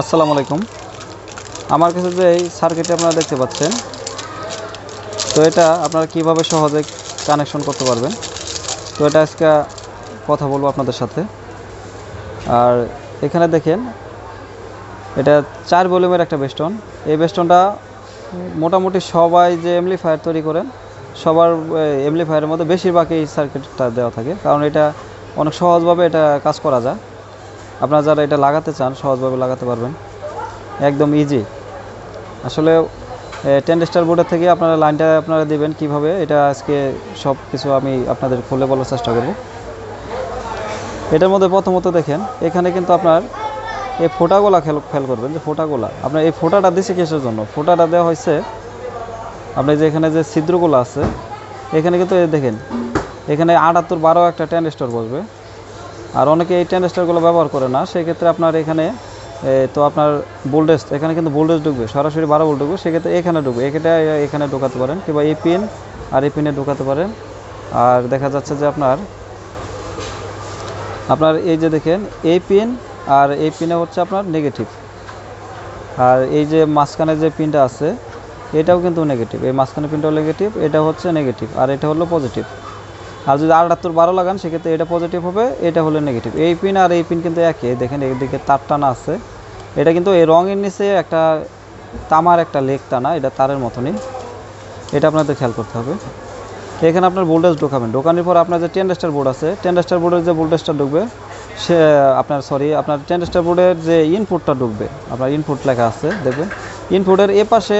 আসসালামু আলাইকুম। আমার কাছে যে এই সার্কিটটি আপনারা দেখতে পাচ্ছেন, তো এটা আপনারা কীভাবে সহজে কানেকশন করতে পারবেন? তো এটা আজকে কথা বলব আপনাদের সাথে। আর এখানে দেখেন, এটা চার ভলিউমের একটা বেস্টন এই বেস্টনটা মোটামুটি সবাই যে এমলিফায়ার তৈরি করেন, সবার এমলিফায়ারের মধ্যে বেশিরভাগ এই সার্কিটটা দেওয়া থাকে। কারণ এটা অনেক সহজভাবে এটা কাজ করা যায়। আপনারা যারা এটা লাগাতে চান, সহজভাবে লাগাতে পারবেন। একদম ইজি আসলে টেন স্টার বোর্ডের থেকে আপনারা লাইনটা আপনারা দিবেন কীভাবে, এটা আজকে সব কিছু আমি আপনাদের খুলে বলার চেষ্টা করব। এটার মধ্যে প্রথমত দেখেন, এখানে কিন্তু আপনার এই ফোটাগুলা খেল, খেয়াল করবেন যে ফোটাগুলা। আপনার এই ফোটাটা দিছে কিসের জন্য? ফোটাটা দেওয়া হয়েছে আপনার যে এখানে যে ছিদ্রগুলো আছে, এখানে কিন্তু দেখেন, এখানে আটাত্তর বারো একটা টেন স্টার বসবে। আর অনেকে এই টেন স্টারগুলো ব্যবহার করে না, সেক্ষেত্রে আপনার এখানে তো আপনার বোল্ডেজ এখানে কিন্তু বোল্ডেজ ঢুকবে, সরাসরি বারো ভোল্ট ঢুকবে, সেক্ষেত্রে এখানে ঢুকবে এখানে এখানে ঢোকাতে পারেন, কিংবা এই পিন আর এই পিনে ঢোকাতে পারেন। আর দেখা যাচ্ছে যে আপনার আপনার এই যে দেখেন, এই পিন আর এই পিনে হচ্ছে আপনার নেগেটিভ আর এই যে মাঝখানে যে পিনটা আছে, এটাও কিন্তু নেগেটিভ এই মাঝখানে পিনটাও নেগেটিভ এটা হচ্ছে নেগেটিভ আর এটা হলো পজিটিভ আর যদি আটাত্তর বারো লাগান, সেক্ষেত্রে এটা পজিটিভ হবে, এটা হলো নেগেটিভ এই পিন আর এই পিন কিন্তু একই। দেখেন, এদিকে তার টানা আছে। এটা কিন্তু এই রঙের নিচে একটা তামার একটা লেক টানা, এটা তারের মতনই। এটা আপনাদের খেয়াল করতে হবে। এখানে আপনার ভোল্টেজ ঢোকাবেন। ঢোকানোর পর আপনার যে টেন স্টার বোর্ড আছে টেন স্টার বোর্ডের যে ভোল্টেজটা ঢুকবে, সে, আপনার সরি আপনার টেন স্টার বোর্ডের যে ইনপুটটা ঢুকবে, আপনার ইনপুট লেখা আছে, দেখবেন। ইনপুটের এ পাশে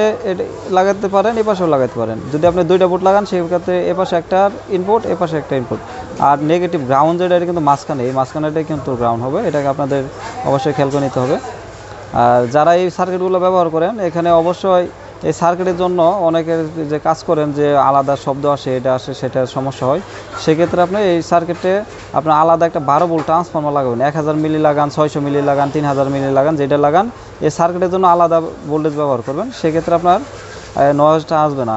লাগাতে পারেন, এ পাশেও লাগাতে পারেন। যদি আপনি দুইটা বোর্ড লাগান, সেক্ষেত্রে এ পাশে একটা ইনপুট এ পাশে একটা ইনপুট আর নেগেটিভ গ্রাউন্ড যেটা, এটা কিন্তু মাঝখানে। এই মাঝখানেটাই কিন্তু গ্রাউন্ড হবে। এটাকে আপনাদের অবশ্যই খেয়াল করে নিতে হবে। আর যারা এই সার্কিটগুলো ব্যবহার করেন, এখানে অবশ্যই এই সার্কিটের জন্য অনেকের যে কাজ করেন যে আলাদা শব্দ আসে, এটা আসে সেটা সমস্যা হয়। সেক্ষেত্রে আপনি এই সার্কিটে আপনার আলাদা একটা বারো বোল্ট ট্রান্সফর্মার লাগাবেন। এক হাজার মিলি লাগান, ছয়শো মিলি লাগান, তিন হাজার মিলি লাগান, যেটা লাগান, এই সার্কিটের জন্য আলাদা ভোল্টেজ ব্যবহার করবেন। সেক্ষেত্রে আপনার নয়েজটা আসবে না।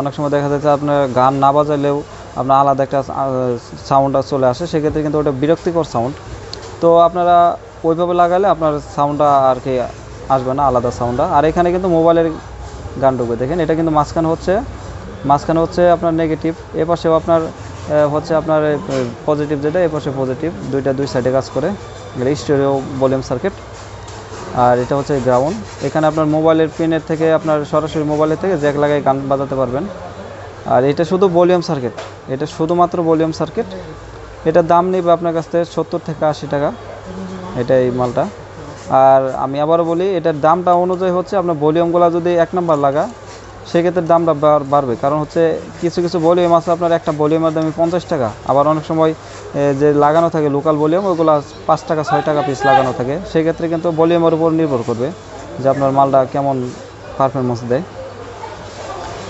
অনেক সময় দেখা যাচ্ছে আপনার গান না বাজালেও আপনার আলাদা একটা সাউন্ড চলে আসে। সেক্ষেত্রে কিন্তু ওটা বিরক্তিকর সাউন্ড তো আপনারা ওইভাবে লাগালে আপনার সাউন্ডটা আর কি আসবে না, আলাদা সাউন্ডটা আর এখানে কিন্তু মোবাইলের গান ঢুকবে। দেখেন, এটা কিন্তু মাঝখানে হচ্ছে মাঝখানে হচ্ছে আপনার নেগেটিভ এ পাশেও আপনার হচ্ছে আপনার পজিটিভ যেটা, এ পাশে পজিটিভ দুইটা দুই সাইডে কাজ করে। স্টোরিও ভলিউম সার্কিট আর এটা হচ্ছে গ্রাউন্ড এখানে আপনার মোবাইলের পিনের থেকে আপনার সরাসরি মোবাইলের থেকে জ্যাক লাগাই গান বাজাতে পারবেন। আর এটা শুধু ভলিউম সার্কিট এটা শুধুমাত্র ভলিউম সার্কিট এটার দাম নেবে আপনার কাছ থেকে সত্তর থেকে আশি টাকা, এটা এই মালটা। আর আমি আবারও বলি, এটার দামটা অনুযায়ী হচ্ছে আপনার ভলিউমগুলো যদি এক নাম্বার লাগা সেক্ষেত্রে দামটা বাড়- বাড়বে। কারণ হচ্ছে কিছু কিছু ভলিউম আছে আপনার একটা ভলিউমের দামই পঞ্চাশ টাকা। আবার অনেক সময় যে লাগানো থাকে লোকাল ভলিউম ওইগুলো পাঁচ টাকা, ছয় টাকা পিস লাগানো থাকে। সেক্ষেত্রে কিন্তু ভলিউমের উপর নির্ভর করবে যে আপনার মালটা কেমন পারফরমেন্স দেয়।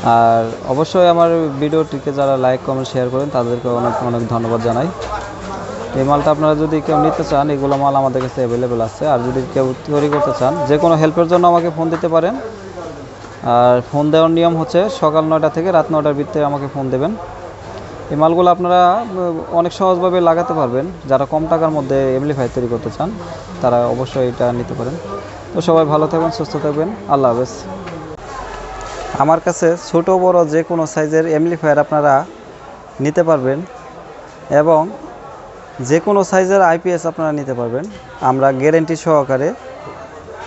আর অবশ্যই আমার ভিডিওটিকে যারা লাইক কমেন্ট শেয়ার করেন, তাদেরকে অনেক অনেক ধন্যবাদ জানাই। এই মালটা আপনারা যদি কেউ নিতে চান, এগুলো মাল আমাদের কাছে অ্যাভেলেবেল আছে। আর যদি কেউ তৈরি করতে চান যে কোনো হেল্পের জন্য আমাকে ফোন দিতে পারেন। আর ফোন দেওয়ার নিয়ম হচ্ছে সকাল নয়টা থেকে রাত নয়টার ভিতরে আমাকে ফোন দেবেন। এই মালগুলো আপনারা অনেক সহজভাবে লাগাতে পারবেন। যারা কম টাকার মধ্যে এমলিফাই তৈরি করতে চান, তারা অবশ্যই এটা নিতে পারেন। তো সবাই ভালো থাকবেন, সুস্থ থাকবেন। আল্লাহ হাফেজ। আমার কাছে ছোট, বড় যে কোনো সাইজের এমলিফায়ার আপনারা নিতে পারবেন এবং যে কোনো সাইজের আইপিএস আপনারা নিতে পারবেন। আমরা গ্যারেন্টি সহকারে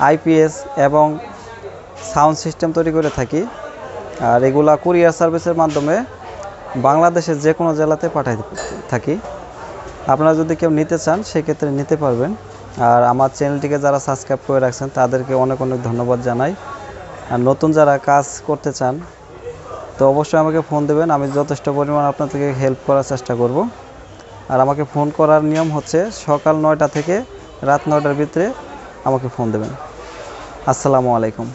আইপিএস এবং সাউন্ড সিস্টেম তৈরি করে থাকি। আর এগুলা কুরিয়ার সার্ভিসের মাধ্যমে বাংলাদেশের যে কোনো জেলাতে পাঠাই থাকি। আপনারা যদি কেউ নিতে চান, সেক্ষেত্রে নিতে পারবেন। আর আমার চ্যানেলটিকে যারা সাবস্ক্রাইব করে রাখছেন, তাদেরকে অনেক অনেক ধন্যবাদ জানাই। আর নতুন যারা কাজ করতে চান, তো অবশ্যই আমাকে ফোন দেবেন। আমি যথেষ্ট পরিমাণ আপনাদেরকে হেল্প করার চেষ্টা করব। আর আমাকে ফোন করার নিয়ম হচ্ছে, সকাল নয়টা থেকে রাত নয়টার ভিতরে আমাকে ফোন দেবেন। আসসালামু আলাইকুম।